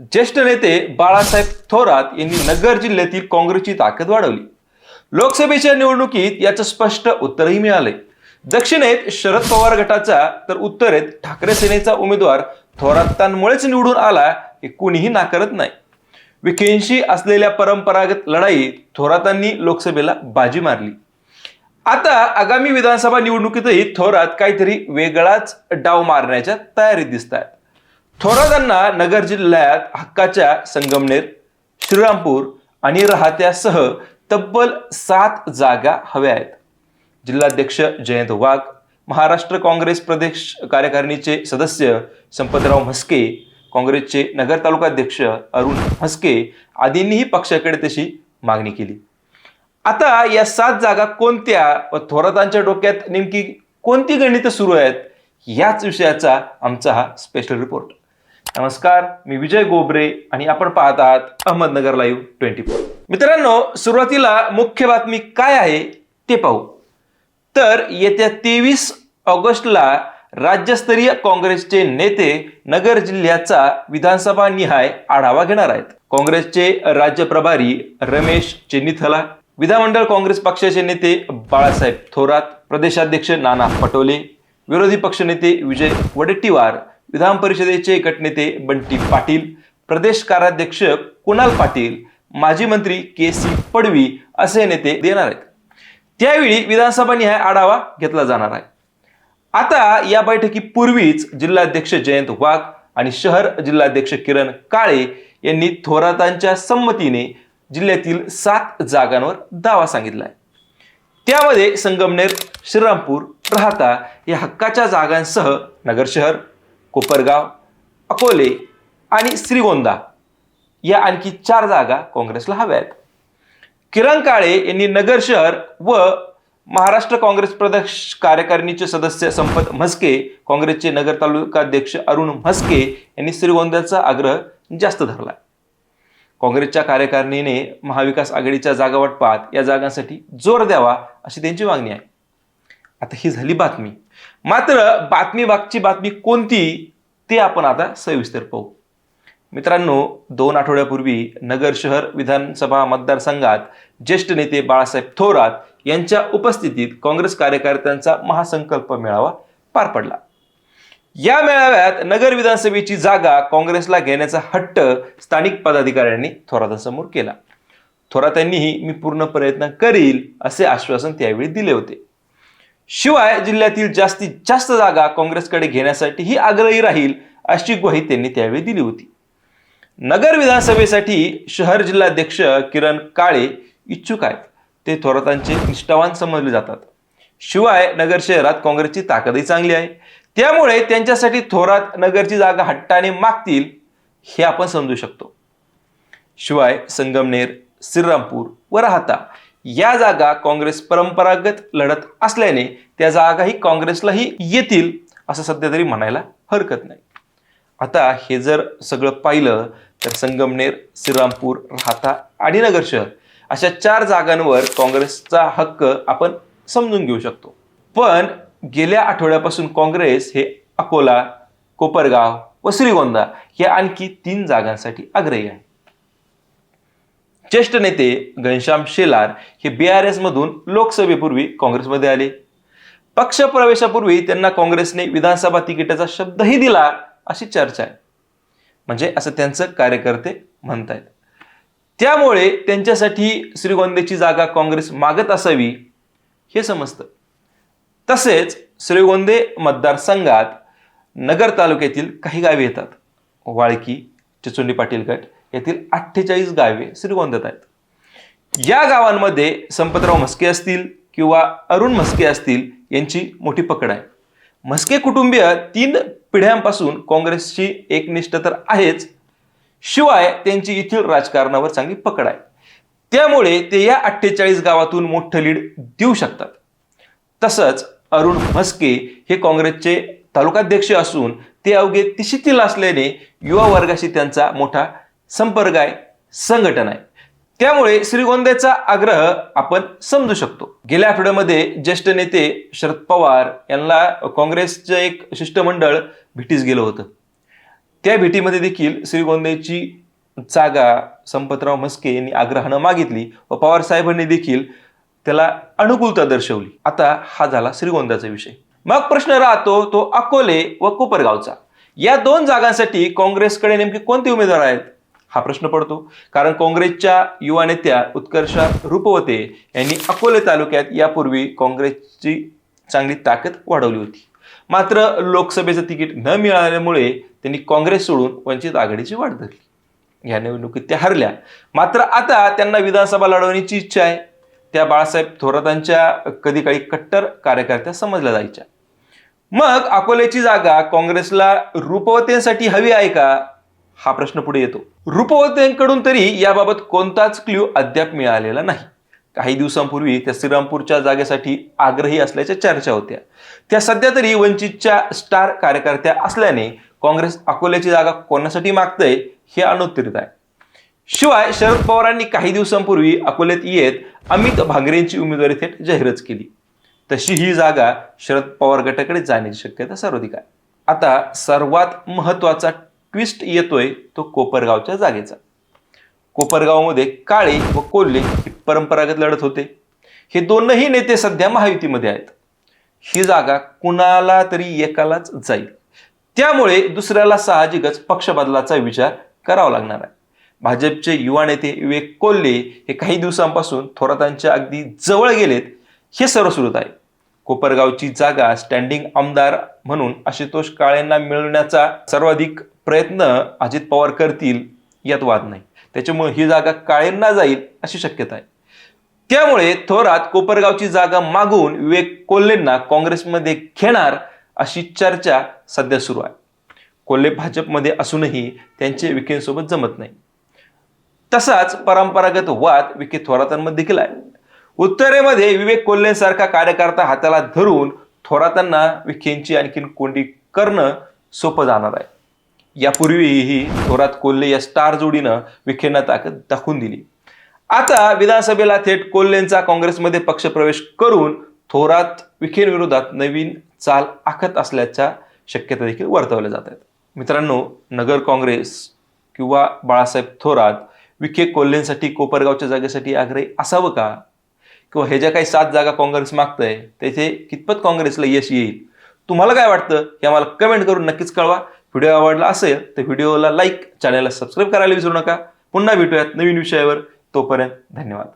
ज्येष्ठ नेते बाळासाहेब थोरात यांनी नगर जिल्ह्यातील काँग्रेसची ताकद वाढवली. लोकसभेच्या निवडणुकीत याचं स्पष्ट उत्तरही मिळाले दक्षिणेत शरद पवार गटाचा तर उत्तरेत ठाकरे सेनेचा उमेदवार थोरातांमुळेच निवडून आला हे कोणीही नाकारत नाही. विखेंशी असलेल्या परंपरागत लढाईत थोरातांनी लोकसभेला बाजी मारली. आता आगामी विधानसभा निवडणुकीतही थोरात काहीतरी वेगळाच डाव मारण्याच्या तयारीत दिसत आहेत थोरातांना नगर जिल्ह्यात हक्काच्या संगमनेर श्रीरामपूर आणि राहत्यासह तब्बल सात जागा हव्या आहेत. जिल्हाध्यक्ष जयंत वाघ महाराष्ट्र काँग्रेस प्रदेश कार्यकारिणीचे सदस्य संपतराव म्हस्के काँग्रेसचे नगर तालुकाध्यक्ष अरुण म्हस्के आदींनीही पक्षाकडे तशी मागणी केली. आता या सात जागा कोणत्या व थोरातांच्या डोक्यात नेमकी कोणती गणितं सुरू आहेत याच विषयाचा आमचा हा स्पेशल रिपोर्ट नमस्कार मी विजय गोबरे आणि आपण पाहत आहात अहमदनगर लाईव्ह ट्वेंटी फोर मित्रांनो सुरुवातीला मुख्य बातमी काय आहे ते पाहू. तर येत्या तेवीस ऑगस्टला राज्यस्तरीय काँग्रेसचे नेते नगर जिल्ह्याचा विधानसभा निहाय आढावा घेणार आहेत. काँग्रेसचे राज्य प्रभारी रमेश चेन्नीथला विधानमंडळ काँग्रेस पक्षाचे नेते बाळासाहेब थोरात प्रदेशाध्यक्ष नाना पटोले विरोधी पक्षनेते विजय वडेट्टीवार विधान परिषदेचे गटनेते बंटी पाटील प्रदेश कार्याध्यक्ष कुणाल पाटील माजी मंत्री के सी पडवी असे नेते देणार आहेत. त्यावेळी विधानसभा निहाय आढावा घेतला जाणार आहे. आता या बैठकीपूर्वीच जिल्हाध्यक्ष जयंत वाघ आणि शहर जिल्हाध्यक्ष किरण काळे यांनी थोरातांच्या संमतीने जिल्ह्यातील सात जागांवर दावा सांगितलाय त्यामध्ये संगमनेर श्रीरामपूर राहता या हक्काच्या जागांसह नगर शहर कोपरगाव अकोले आणि श्रीगोंदा या आणखी चार जागा काँग्रेसला हव्या आहेत किरण काळे यांनी नगर शहर व महाराष्ट्र काँग्रेस प्रदेश कार्यकारिणीचे सदस्य संपत म्हस्के काँग्रेसचे नगर तालुकाध्यक्ष अरुण म्हस्के यांनी श्रीगोंद्याचा आग्रह जास्त धरला. काँग्रेसच्या कार्यकारिणीने महाविकास आघाडीच्या जागा वाटपात या जागांसाठी जोर द्यावा अशी त्यांची मागणी आहे. आता ही झाली बातमी. मात्र बातमी बागची बातमी कोणती ते आपण आता सविस्तर पाहू. मित्रांनो दोन आठवड्यापूर्वी नगर शहर विधानसभा मतदारसंघात ज्येष्ठ नेते बाळासाहेब थोरात यांच्या उपस्थितीत काँग्रेस कार्यकर्त्यांचा महासंकल्प मेळावा पार पडला. या मेळाव्यात नगर विधानसभेची जागा काँग्रेसला घेण्याचा हट्ट स्थानिक पदाधिकाऱ्यांनी थोरातांसमोर केला. थोरातांनीही मी पूर्ण प्रयत्न करील असे आश्वासन त्यावेळी दिले होते. शिवाय जिल्ह्यातील जास्तीत जास्त जागा काँग्रेसकडे घेण्यासाठी ही आग्रही राहील अशी ग्वाही त्यांनी त्यावेळी दिली होती. नगर विधानसभेसाठी शहर जिल्हाध्यक्ष किरण काळे इच्छुक आहेत. ते थोरातांचे निष्ठावान समजले जातात. शिवाय नगर शहरात काँग्रेसची ताकदही चांगली आहे. त्यामुळे त्यांच्यासाठी थोरात नगरची जागा हट्टाने मागतील हे आपण समजू शकतो. शिवाय संगमनेर श्रीरामपूर व राहता या जागा काँग्रेस परंपरागत लढत असल्याने त्या जागाही काँग्रेसलाही येतील असं सध्या तरी म्हणायला हरकत नाही. आता हे जर सगळं पाहिलं तर संगमनेर श्रीरामपूर राहता आणि नगर शहर अशा चार जागांवर काँग्रेसचा हक्क आपण समजून घेऊ शकतो. पण गेल्या आठवड्यापासून काँग्रेस हे अकोला कोपरगाव व श्रीगोंदा या आणखी तीन जागांसाठी आग्रही आहे. ज्येष्ठ नेते घनश्याम शेलार हे बी आर एसमधून लोकसभेपूर्वी काँग्रेसमध्ये आले. पक्ष प्रवेशापूर्वी त्यांना काँग्रेसने विधानसभा तिकिटाचा शब्दही दिला अशी चर्चा आहे. म्हणजे असं त्यांचं कार्यकर्ते म्हणतायत. त्यामुळे त्यांच्यासाठी श्रीगोंद्याची जागा काँग्रेस मागत असावी हे समजतं. तसेच श्रीगोंदे मतदारसंघात नगर तालुक्यातील काही गावे येतात. वाळकी चिचुंडी पाटील गट येथील अठ्ठेचाळीस गावे श्रीगोंद्यात आहेत. या गावांमध्ये संपतराव म्हस्के असतील किंवा अरुण म्हस्के असतील यांची मोठी पकड आहे. म्हस्के कुटुंबीय तीन पिढ्यांपासून काँग्रेसची एकनिष्ठ तर आहेच. शिवाय त्यांची येथील राजकारणावर चांगली पकड आहे. त्यामुळे ते या अठ्ठेचाळीस गावातून मोठं लीड देऊ शकतात. तसंच अरुण म्हस्के हे काँग्रेसचे तालुकाध्यक्ष असून ते अवघे तिशीतील असल्याने युवा वर्गाशी त्यांचा मोठा संपर्क आहे संघटन आहे. त्यामुळे श्रीगोंद्याचा आग्रह आपण समजू शकतो. गेल्या आठवड्यामध्ये ज्येष्ठ नेते शरद पवार यांना काँग्रेसचं एक शिष्टमंडळ भेटीस गेलं होतं. त्या भेटीमध्ये देखील श्रीगोंद्याची जागा संपतराव म्हस्के यांनी आग्रहानं मागितली व पवार साहेबांनी देखील त्याला अनुकूलता दर्शवली. आता हा झाला श्रीगोंद्याचा विषय. मग प्रश्न राहतो तो अकोले व कोपरगावचा. या दोन जागांसाठी काँग्रेसकडे नेमके कोणते उमेदवार आहेत? हा प्रश्न पडतो. कारण काँग्रेसच्या युवा नेत्या उत्कर्षा रूपवते यांनी अकोले तालुक्यात यापूर्वी काँग्रेसची चांगली ताकद वाढवली होती. मात्र लोकसभेचं तिकीट न मिळाल्यामुळे त्यांनी काँग्रेस सोडून वंचित आघाडीची वाट धरली. या निवडणुकीत त्या हरल्या. मात्र आता त्यांना विधानसभा लढवण्याची इच्छा आहे. त्या बाळासाहेब थोरातांच्या कधी काळी कट्टर कार्यकर्त्या समजल्या जायच्या. मग अकोल्याची जागा काँग्रेसला रूपवतेसाठी हवी आहे का? हा प्रश्न पुढे येतो. रूपवतेंकडून तरी याबाबत कोणताच क्ल्यू अद्याप मिळालेला नाही. काही दिवसांपूर्वी त्या श्रीरामपूरच्या जागेसाठी आग्रही असल्याच्या चर्चा होत्या. त्या सध्या तरी वंचितच्या स्टार कार्यकर्त्या असल्याने काँग्रेस अकोल्याची जागा कोणासाठी मागतंय हे अनुत्तरित आहे. शिवाय शरद पवारांनी काही दिवसांपूर्वी अकोल्यात येत अमित भांगरेंची उमेदवारी थेट जाहीरच केली. तशी ही जागा शरद पवार गटाकडे जाण्याची शक्यता सर्वाधिक आहे. आता सर्वात महत्त्वाचा ट्विस्ट येतोय तो कोपरगावच्या जागेचा. कोपरगावमध्ये काळे व कोल्हे ही परंपरागत लढत होते. हे दोनही नेते सध्या महायुतीमध्ये आहेत. ही जागा कुणाला तरी एकालाच जाईल. त्यामुळे दुसऱ्याला साहजिकच पक्ष बदलाचा विचार करावा लागणार आहे. भाजपचे युवा नेते विवेक कोल्हे हे काही दिवसांपासून थोरातांच्या अगदी जवळ गेलेत. हे सर्व आहे कोपरगावची जागा स्टँडिंग आमदार म्हणून आशुतोष काळेंना मिळवण्याचा सर्वाधिक प्रयत्न अजित पवार करतील यात वाद नाही. त्याच्यामुळे ही जागा काळेंना जाईल अशी शक्यता आहे. त्यामुळे थोरात कोपरगावची जागा मागून विवेक कोल्हेंना काँग्रेसमध्ये घेणार अशी चर्चा सध्या सुरू आहे. कोल्हे भाजपमध्ये असूनही त्यांचे विखेंसोबत जमत नाही. तसाच परंपरागत वाद विखे थोरातांमध्ये देखील आहे. उत्तरेमध्ये विवेक कोल्हेंसारखा कार्यकर्ता हाताला धरून थोरातांना विखेंची आणखीन कोंडी करणं सोपं जाणार आहे. यापूर्वीही थोरात कोल्हे या स्टार जोडीनं विखेंना ताकद दाखवून दिली. आता विधानसभेला थेट कोल्हेंचा काँग्रेसमध्ये पक्षप्रवेश करून थोरात विखेंविरोधात नवीन चाल आखत असल्याच्या शक्यता देखील वर्तवल्या जात आहेत. मित्रांनो नगर काँग्रेस किंवा बाळासाहेब थोरात विखे कोल्हेंसाठी कोपरगावच्या जागेसाठी आग्रही असावं का? किंवा हे ज्या काही सात जागा काँग्रेस मागतंय त्याचे कितपत काँग्रेसला यश येईल? तुम्हाला काय वाटतं? हे आम्हाला कमेंट करून नक्कीच कळवा. व्हिडिओ आवडला असेल तर व्हिडिओला लाईक चॅनलला सबस्क्राईब करायला विसरू नका. पुन्हा भेटूयात नवीन विषयावर. तोपर्यंत धन्यवाद.